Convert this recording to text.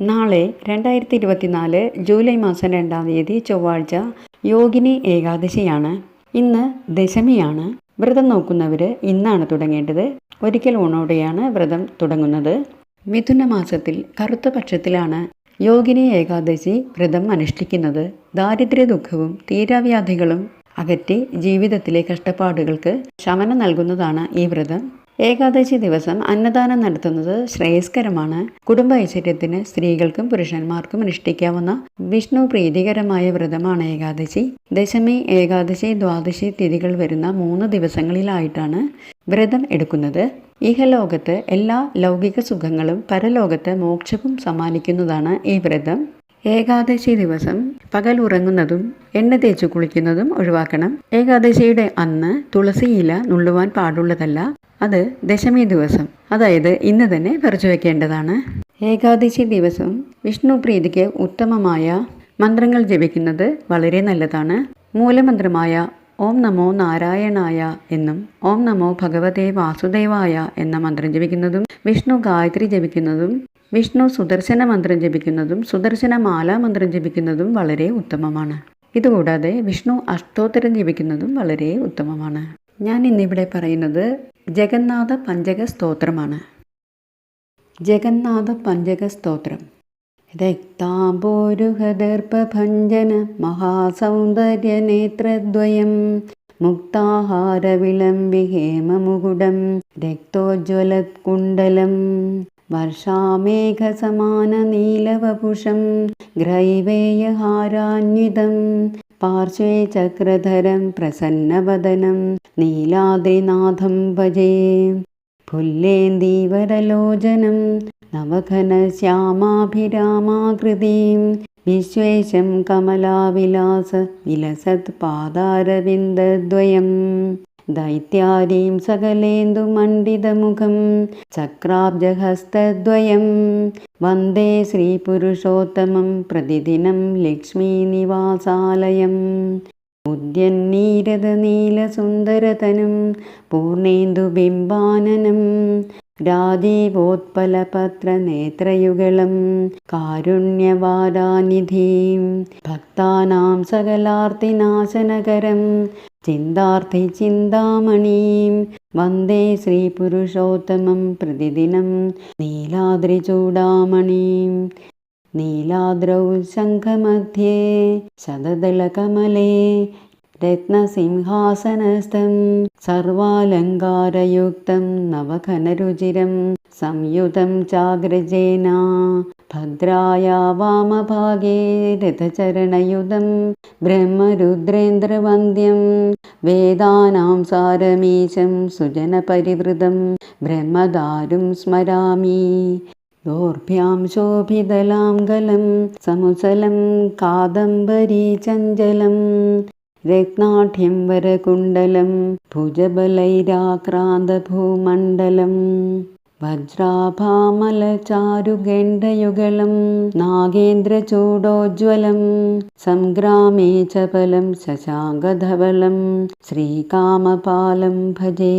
നാളെ രണ്ടായിരത്തി ഇരുപത്തിനാല് ജൂലൈ മാസം രണ്ടാം തീയതി ചൊവ്വാഴ്ച യോഗിനി ഏകാദശിയാണ്. ഇന്ന് ദശമിയാണ്. വ്രതം നോക്കുന്നവർ ഇന്നാണ് തുടങ്ങേണ്ടത്. ഒരിക്കൽ ഊണോടെയാണ് വ്രതം തുടങ്ങുന്നത്. മിഥുന മാസത്തിൽ കറുത്ത പക്ഷത്തിലാണ് യോഗിനി ഏകാദശി വ്രതം അനുഷ്ഠിക്കുന്നത്. ദാരിദ്ര്യ ദുഃഖവും തീരാവ്യാധികളും അകറ്റി ജീവിതത്തിലെ കഷ്ടപ്പാടുകൾക്ക് ശമനം നൽകുന്നതാണ് ഈ വ്രതം. ഏകാദശി ദിവസം അന്നദാനം നടത്തുന്നത് ശ്രേയസ്കരമാണ്. കുടുംബ ഐശ്വര്യത്തിന് സ്ത്രീകൾക്കും പുരുഷന്മാർക്കും അനുഷ്ഠിക്കാവുന്ന വിഷ്ണു പ്രീതികരമായ വ്രതമാണ് ഏകാദശി. ദശമി ഏകാദശി ദ്വാദശി തിഥികൾ വരുന്ന മൂന്ന് ദിവസങ്ങളിലായിട്ടാണ് വ്രതം എടുക്കുന്നത്. ഇഹലോകത്ത് എല്ലാ ലൗകിക സുഖങ്ങളും പരലോകത്ത് മോക്ഷവും സമ്മാനിക്കുന്നതാണ് ഈ വ്രതം. ഏകാദശി ദിവസം പകൽ ഉറങ്ങുന്നതും എണ്ണ തേച്ച് കുളിക്കുന്നതും ഒഴിവാക്കണം. ഏകാദശിയുടെ അന്ന് തുളസി ഇല നുള്ളുവാൻ പാടുള്ളതല്ല അത് ദശമി ദിവസം. അതായത് ഇന്ന് തന്നെ പറിച്ചു വെക്കേണ്ടതാണ്. ഏകാദശി ദിവസം വിഷ്ണു പ്രീതിക്ക് ഉത്തമമായ മന്ത്രങ്ങൾ ജപിക്കുന്നത് വളരെ നല്ലതാണ്. മൂലമന്ത്രമായ ഓം നമോ നാരായണായ എന്നും ഓം നമോ ഭഗവതേ വാസുദേവായ എന്ന മന്ത്രം ജപിക്കുന്നതും വിഷ്ണു ഗായത്രി ജപിക്കുന്നതും വിഷ്ണു സുദർശന മന്ത്രം ജപിക്കുന്നതും സുദർശന മാല മന്ത്രം ജപിക്കുന്നതും വളരെ ഉത്തമമാണ്. ഇതുകൂടാതെ വിഷ്ണു അഷ്ടോത്തരം ജപിക്കുന്നതും വളരെ ഉത്തമമാണ്. ഞാൻ ഇന്നിവിടെ പറയുന്നത് ജഗന്നാഥ പഞ്ചക സ്തോത്രമാണ്. ജഗന്നാഥ പഞ്ചക സ്തോത്രം. രക്താംബോരുഹദർപ്പഭഞ്ജന മഹാസൗന്ദര്യനേത്രദ്വയം മുക്താഹാരവിളംബി ഹേമമുകുടം രക്തോജ്വലത്കുണ്ടലം വർഷാമേഘസമാനനീലവപുഷം ഗ്രൈവേയഹാരാന്വിതം പാർശ്വേ ചക്രധരം പ്രസന്നവദനം നീലാദ്രിനാഥം ഭജേ. പുല്ലേന്ദീവരലോചനം नवघनश्यामाभिरामाकृतिं വിശ്വേശം കമലാവിലാസ വിലസത് दैत्यादीं सकलेन्दुमण्डितमुखं चक्राब्जहस्तद्वयं वन्दे श्रीपुरुषोत्तमं प्रतिदिनं लक्ष्मीनिवासालयम् उद्यन्नीरदनीलसुन्दरतनुं बिम्बाननं राजीवोत्पलपत्रनेत्रयुगलं कारुण्यवादानिधिं भक्तानां सकलार्तिनाशनकरम् चिन्तार्थे चिन्तामणिं वन्दे श्रीपुरुषोत्तमं प्रतिदिनं नीलाद्रिचूडामणिं नीलाद्रौ शङ्खमध्ये शतदलकमले रत्नसिंहासनस्थं सर्वालङ्कारयुक्तं नवघनरुचिरं संयुतं चाद्रजेना ഭദ്രായ വാമഭാഗേ രഥചരണയുതം ബ്രഹ്മരുദ്രേന്ദ്രവന്ദ്യം വേദാനാം സാരമീശം സുജനപരിവൃതം ബ്രഹ്മദാരും സ്മരാമി. ദോർഭ്യാം ശോഭിതലാംഗലം സമുസലം കാദംബരീ ചഞ്ചലം രത്നാഠ്യം വരകുണ്ടലം वज्राभामलचारुगण्डयुगलं नागेन्द्रचूडोज्ज्वलं सङ्ग्रामे च बलं शशाङ्गधवलं श्रीकामपालं भजे